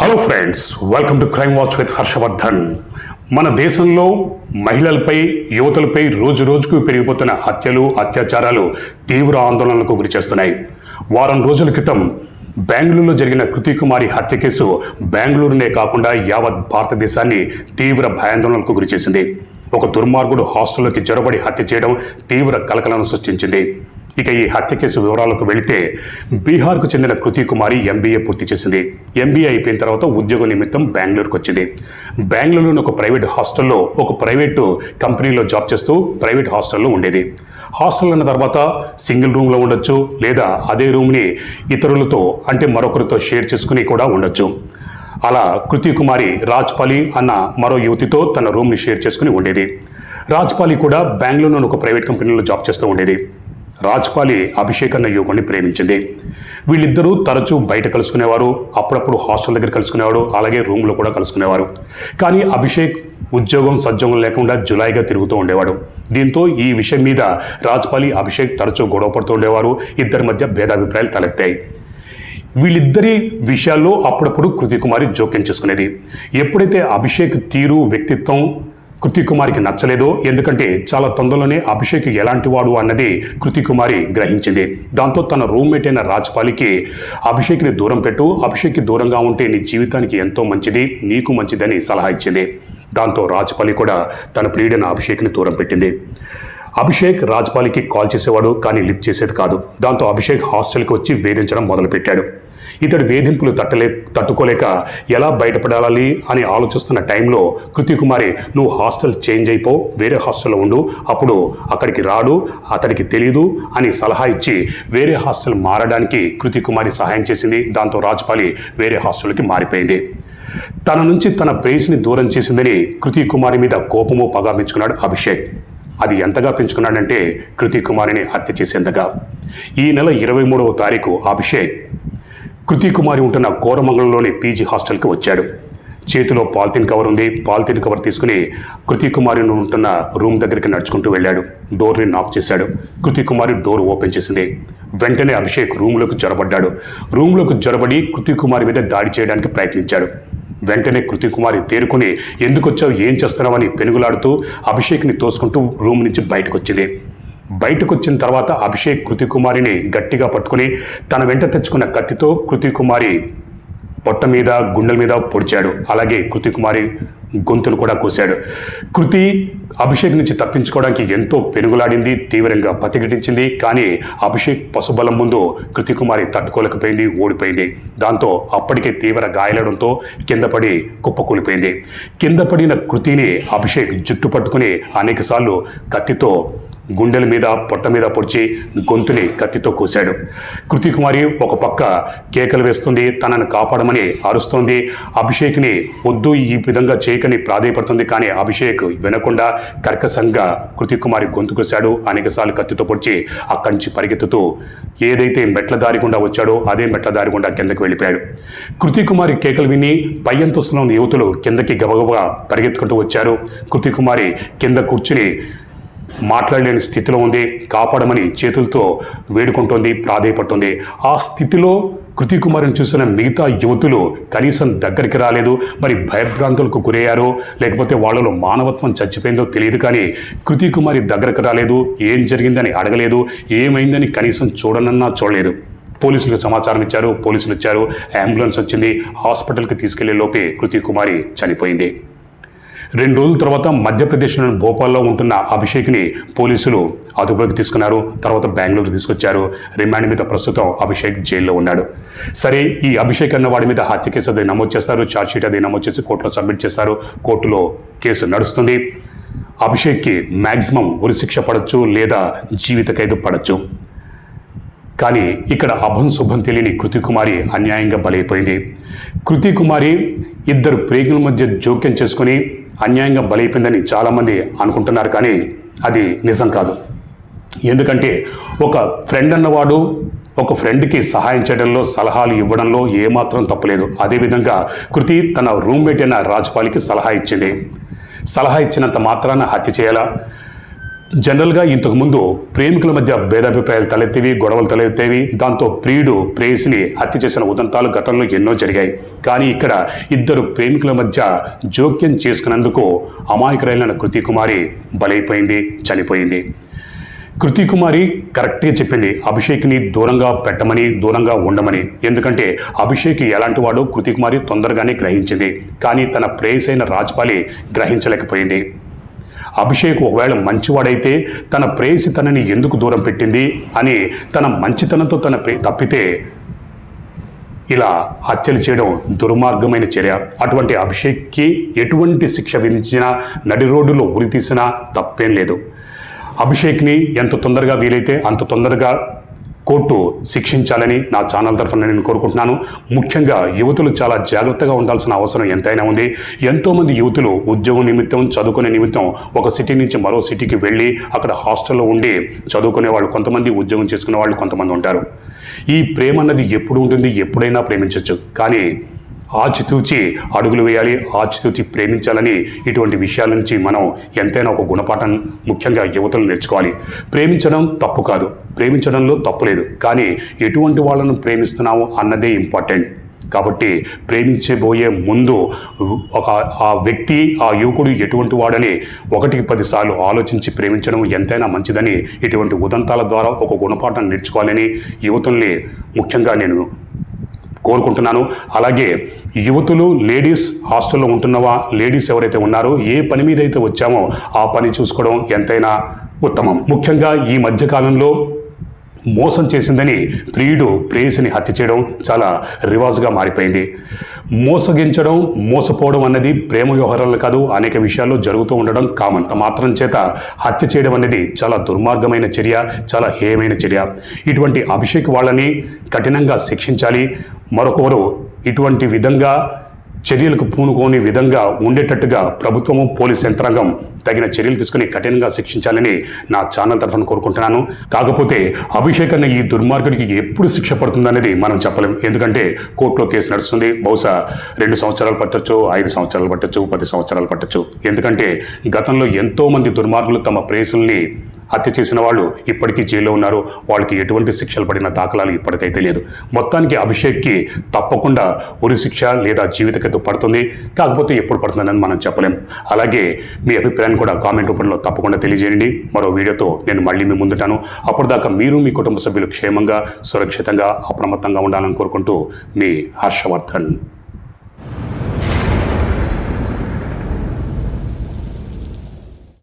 Hello friends welcome to crime watch with Harshavardhan మన దేశంలో మహిళలపై యువతులపై రోజు రోజుకు పెరిగిపోతున్న హత్యలు అత్యాచారాలు తీవ్ర ఆందోళనలకు గురి చేస్తున్నాయి. వారం రోజుల క్రితం బెంగళూరులో జరిగిన కృతి కుమారి హత్య కేసు బెంగళూరునే కాకుండా యావత్ భారతదేశాన్ని తీవ్ర భయాందోళనలకు గురి చేసింది. ఒక దుర్మార్గుడు హాస్టల్లోకి జొరబడి హత్య చేయడం తీవ్ర కలకలను సృష్టించింది. ఇక ఈ హత్య కేసు వివరాలకు వెళితే బీహార్కు చెందిన కృతి కుమారి ఎంబీఏ పూర్తి చేసింది. ఎంబీఏ అయిపోయిన తర్వాత ఉద్యోగ నిమిత్తం బెంగళూరుకు వచ్చింది. బెంగళూరులోని ఒక ప్రైవేట్ హాస్టల్లో ఒక ప్రైవేటు కంపెనీలో జాబ్ చేస్తూ ప్రైవేట్ హాస్టల్లో ఉండేది. హాస్టల్ అన్న తర్వాత సింగిల్ రూమ్లో ఉండొచ్చు లేదా అదే రూమ్ని ఇతరులతో అంటే మరొకరితో షేర్ చేసుకుని కూడా ఉండొచ్చు. అలా కృతి కుమారి రాజ్పాలి అన్న మరో యువతితో తన రూమ్ని షేర్ చేసుకుని ఉండేది. రాజ్పాలి కూడా బెంగళూరులోని ఒక ప్రైవేట్ కంపెనీలో జాబ్ చేస్తూ ఉండేది. రాజ్పాలి అభిషేక్ అన్న యువకుడిని ప్రేమించింది. వీళ్ళిద్దరూ తరచూ బయట కలుసుకునేవారు అప్పుడప్పుడు హాస్టల్ దగ్గర కలుసుకునేవాడు అలాగే రూమ్లో కూడా కలుసుకునేవారు. కానీ అభిషేక్ ఉద్యోగం సద్యోగం లేకుండా జులాయిగా తిరుగుతూ ఉండేవాడు. దీంతో ఈ విషయం మీద రాజ్పాలి అభిషేక్ తరచూ గొడవ పడుతూ ఉండేవారు ఇద్దరి మధ్య భేదాభిప్రాయాలు తలెత్తాయి. వీళ్ళిద్దరి విషయాల్లో అప్పుడప్పుడు కృతికుమారి జోక్యం చేసుకునేది. ఎప్పుడైతే అభిషేక్ తీరు వ్యక్తిత్వం కృతి కుమారికి నచ్చలేదు. ఎందుకంటే చాలా తొందరలోనే అభిషేక్ ఎలాంటి వాడు అన్నది కృతి కుమారి గ్రహించింది. దాంతో తన రూమ్మేట్ అయిన రాజ్పాలికి అభిషేక్ని దూరం పెట్టు అభిషేక్కి దూరంగా ఉంటే నీ జీవితానికి ఎంతో మంచిది నీకు మంచిదని సలహా ఇచ్చింది. దాంతో రాజ్పాలి కూడా తన ప్రియుడైన అభిషేక్ని దూరం పెట్టింది. అభిషేక్ రాజ్పాలికి కాల్ చేసేవాడు కానీ లిఫ్ట్ చేసేది కాదు. దాంతో అభిషేక్ హాస్టల్కి వచ్చి వేధించడం మొదలుపెట్టాడు. ఇతడు వేధింపులు తట్టలే తట్టుకోలేక ఎలా బయటపడాలి అని ఆలోచిస్తున్న టైంలో కృతి కుమారి నువ్వు హాస్టల్ చేంజ్ అయిపో వేరే హాస్టల్లో ఉండు అప్పుడు అక్కడికి రాడు అతడికి తెలియదు అని సలహా ఇచ్చి వేరే హాస్టల్ మారడానికి కృతి కుమారి సహాయం చేసింది. దాంతో రాజ్పాలి వేరే హాస్టల్కి మారిపోయింది. తన నుంచి తన ప్రేయస్ని దూరం చేసిందని కృతి కుమారి మీద కోపము పగా పెంచుకున్నాడు అభిషేక్. అది ఎంతగా పెంచుకున్నాడంటే కృతి కుమారిని హత్య చేసేంతగా. ఈ నెల ఇరవై మూడవ తారీఖు అభిషేక్ కుమారి ఉంటున్న కోరమంగళంలోని పీజీ హాస్టల్కి వచ్చాడు. చేతిలో పాలిథిన్ కవర్ ఉంది. పాలిథిన్ కవర్ తీసుకుని కృతి కుమారి ఉంటున్న రూమ్ దగ్గరికి నడుచుకుంటూ వెళ్ళాడు. డోర్ని నాక్ చేశాడు. కృతి కుమారి డోర్ ఓపెన్ చేసింది. వెంటనే అభిషేక్ రూమ్లోకి జొరబడ్డాడు రూమ్లోకి జొరబడి కృతి కుమారి మీద దాడి చేయడానికి ప్రయత్నించాడు. వెంటనే కృతి కుమారి తేరుకుని ఎందుకొచ్చావు? ఏం చేస్తున్నావని పెనుగులాడుతూ అభిషేక్ని తోసుకుంటూ రూమ్ నుంచి బయటకు వచ్చింది బయటకు వచ్చిన తర్వాత అభిషేక్ కృతికుమారిని గట్టిగా పట్టుకుని తన వెంట తెచ్చుకున్న కత్తితో కృతి కుమారి పొట్ట మీద గుండెల మీద పొడిచాడు. అలాగే కృతికుమారి గొంతులు కూడా కోశాడు కృతి అభిషేక్ నుంచి తప్పించుకోవడానికి ఎంతో పెనుగులాడింది తీవ్రంగా ప్రతిఘటించింది కానీ అభిషేక్ పశుబలం ముందు కృతికుమారి తట్టుకోలేకపోయింది ఓడిపోయింది. దాంతో అప్పటికే తీవ్ర గాయలడంతో కింద పడి కుప్పకూలిపోయింది. కింద పడిన కృతిని అభిషేక్ జుట్టు పట్టుకుని అనేకసార్లు కత్తితో గుండెల మీద పొట్ట మీద పొడిచి గొంతుని కత్తితో కోశాడు. కృతి కుమారి ఒక పక్క కేకలు వేస్తుంది తనను కాపాడమని అరుస్తోంది. అభిషేక్ని వద్దు ఈ విధంగా చేయకని ప్రాధేయపడుతుంది. కానీ అభిషేక్ వినకుండా కర్కశంగా కృతి కుమారి గొంతు కోశాడు. అనేకసార్లు కత్తితో పొడిచి అక్కడి నుంచి పరిగెత్తుతూ ఏదైతే మెట్ల దారి గుండా వచ్చాడో అదే మెట్ల దారి గుండా కిందకి వెళ్ళిపోయాడు. కృతి కుమారి కేకలు విని పై యువతులు కిందకి గబగబా పరిగెత్తుకుంటూ వచ్చారు. కృతి కుమారి కింద కూర్చుని మాట్లాడలేని స్థితిలో ఉంది కాపాడమని చేతులతో వేడుకుంటోంది ప్రాధేయపడుతుంది. ఆ స్థితిలో కృతి కుమారిని చూసిన మిగతా యువతులు కనీసం దగ్గరికి రాలేదు మరి భయభ్రాంతులకు గురయ్యారో లేకపోతే వాళ్ళలో మానవత్వం చచ్చిపోయిందో తెలియదు కానీ కృతి కుమారి దగ్గరకు రాలేదు ఏం జరిగిందని అడగలేదు ఏమైందని కనీసం చూడనన్నా చూడలేదు. పోలీసులకు సమాచారం ఇచ్చారు పోలీసులు వచ్చారు అంబులెన్స్ వచ్చింది హాస్పిటల్కి తీసుకెళ్ళే లోపే కృతి కుమారి చనిపోయింది. రెండు రోజుల తర్వాత మధ్యప్రదేశ్లోని భోపాల్లో ఉంటున్న అభిషేక్ని పోలీసులు అదుపులోకి తీసుకున్నారు. తర్వాత బెంగళూరు తీసుకొచ్చారు. రిమాండ్ మీద ప్రస్తుతం అభిషేక్ జైల్లో ఉన్నాడు. సరే ఈ అభిషేక్ అన్న వాడి మీద హత్య కేసు అది నమోదు చేస్తారు. ఛార్జ్షీట్ అది నమోదు చేసి కోర్టులో సబ్మిట్ చేస్తారు. కోర్టులో కేసు నడుస్తుంది. అభిషేక్కి మ్యాక్సిమం ఉరిశిక్ష పడచ్చు లేదా జీవిత ఖైదు పడచ్చు. కానీ ఇక్కడ అభం శుభం తెలియని కృతి కుమారి అన్యాయంగా బలైపోయింది. కృతి కుమారి ఇద్దరు ప్రేగుల మధ్య జోక్యం చేసుకుని అన్యాయంగా బలైపోయిందని చాలామంది అనుకుంటున్నారు కానీ అది నిజం కాదు. ఎందుకంటే ఒక ఫ్రెండ్ అన్నవాడు ఒక ఫ్రెండ్కి సహాయం చేయడంలో సలహాలు ఇవ్వడంలో ఏమాత్రం తప్పలేదు. అదేవిధంగా కృతి తన రూమ్మేట్ అయిన రాజ్పాల్కి సలహా ఇచ్చింది. సలహా ఇచ్చినంత మాత్రాన హత్య చేయాలా? జనరల్గా ఇంతకుముందు ప్రేమికుల మధ్య భేదాభిప్రాయాలు తలెత్తేవి గొడవలు తలెత్తేవి. దాంతో ప్రియుడు ప్రేయసిని హత్య చేసిన ఉదంతాలు గతంలో ఎన్నో జరిగాయి. కానీ ఇక్కడ ఇద్దరు ప్రేమికుల మధ్య జోక్యం చేసుకున్నందుకు అమాయకురైన కృతి కుమారి బలైపోయింది చనిపోయింది. కృతి కుమారి కరెక్ట్గా చెప్పింది అభిషేక్ని దూరంగా పెట్టమని దూరంగా ఉండమని. ఎందుకంటే అభిషేక్ ఎలాంటి వాడో కృతి కుమారి తొందరగానే గ్రహించింది. కానీ తన ప్రేయసైన రాజ్పాలి గ్రహించలేకపోయింది. అభిషేక్ ఒకవేళ మంచివాడైతే తన ప్రేయసి తనని ఎందుకు దూరం పెట్టింది అని తన మంచితనంతో తన ప్రే తప్పితే ఇలా హత్యలు చేయడం దుర్మార్గమైన చర్య. అటువంటి అభిషేక్కి ఎటువంటి శిక్ష విధించినా నడి రోడ్డులో ఉరి తీసినా తప్పేం లేదు. అభిషేక్ని ఎంత తొందరగా వీలైతే అంత తొందరగా కోర్టు శిక్షించాలని నా ఛానల్ తరఫున నేను కోరుకుంటున్నాను. ముఖ్యంగా యువతులు చాలా జాగ్రత్తగా ఉండాల్సిన అవసరం ఎంతైనా ఉంది. ఎంతోమంది యువతులు ఉద్యోగం నిమిత్తం చదువుకునే నిమిత్తం ఒక సిటీ నుంచి మరో సిటీకి వెళ్ళి అక్కడ హాస్టల్లో ఉండి చదువుకునే వాళ్ళు కొంతమంది ఉద్యోగం చేసుకునే వాళ్ళు కొంతమంది ఉంటారు. ఈ ప్రేమ అన్నది ఎప్పుడు ఉంటుంది? ఎప్పుడైనా ప్రేమించవచ్చు కానీ ఆచితూచి అడుగులు వేయాలి ఆచితూచి ప్రేమించాలని ఇటువంటి విషయాల నుంచి మనం ఎంతైనా ఒక గుణపాఠం ముఖ్యంగా యువతలు నేర్చుకోవాలి. ప్రేమించడం తప్పు కాదు. ప్రేమించడంలో తప్పు లేదు. కానీ ఎటువంటి వాళ్ళను ప్రేమిస్తున్నాము అన్నదే ఇంపార్టెంట్. కాబట్టి ప్రేమించబోయే ముందు ఒక ఆ వ్యక్తి ఆ యువకుడు ఎటువంటి వాడని ఒకటికి పదిసార్లు ఆలోచించి ప్రేమించడం ఎంతైనా మంచిదని ఇటువంటి ఉదంతాల ద్వారా ఒక గుణపాఠం నేర్చుకోవాలని యువతుల్ని ముఖ్యంగా నేను కోరుకుంటున్నాను. అలాగే యువతులు లేడీస్ హాస్టల్లో ఉంటున్నవా లేడీస్ ఎవరైతే ఉన్నారో ఏ పని మీద అయితే వచ్చామో ఆ పని చూసుకోవడం ఎంతైనా ఉత్తమం. ముఖ్యంగా ఈ మధ్యకాలంలో మోసం చేసిందని ప్రియుడు ప్రేయసిని హత్య చేయడం చాలా రివాజ్గా మారిపోయింది. మోసగించడం మోసపోవడం అన్నది ప్రేమ వ్యవహారాలు కాదు అనేక విషయాల్లో జరుగుతూ ఉండడం కామన్ మాత్రం చేత హత్య చేయడం అనేది చాలా దుర్మార్గమైన చర్య చాలా హేయమైన చర్య. ఇటువంటి అభిషేక్ వాళ్ళని కఠినంగా శిక్షించాలి మరొకరు ఇటువంటి విధంగా చర్యలకు పూనుకోని విధంగా ఉండేటట్టుగా ప్రభుత్వము పోలీస్ యంత్రాంగం తగిన చర్యలు తీసుకుని కఠినంగా శిక్షించాలని నా ఛానల్ తరఫున కోరుకుంటున్నాను. కాకపోతే అభిషేక్ అన్న ఈ దుర్మార్గుడికి ఎప్పుడు శిక్ష పడుతుందనేది మనం చెప్పలేం. ఎందుకంటే కోర్టులో కేసు నడుస్తుంది. బహుశా రెండు సంవత్సరాలు పట్టొచ్చు ఐదు సంవత్సరాలు పట్టొచ్చు పది సంవత్సరాలు పట్టొచ్చు. ఎందుకంటే గతంలో ఎంతోమంది దుర్మార్గులు తమ ప్రేసుల్ని హత్య చేసిన వాళ్ళు ఇప్పటికీ జైల్లో ఉన్నారు. వాళ్ళకి ఎటువంటి శిక్షలు పడిన దాఖలాలు ఇప్పటికైతే లేదు. మొత్తానికి అభిషేక్కి తప్పకుండా ఉరి శిక్ష లేదా జీవితకత్తు పడుతుంది. కాకపోతే ఎప్పుడు పడుతుందని మనం చెప్పలేం. అలాగే మీ అభిప్రాయాన్ని కూడా కామెంట్ రూపంలో తప్పకుండా తెలియజేయండి. మరో వీడియోతో నేను మళ్ళీ మీ ముందుంటాను. అప్పటిదాకా మీరు మీ కుటుంబ సభ్యులు క్షేమంగా సురక్షితంగా అప్రమత్తంగా ఉండాలని కోరుకుంటూ మీ హర్షవర్ధన్.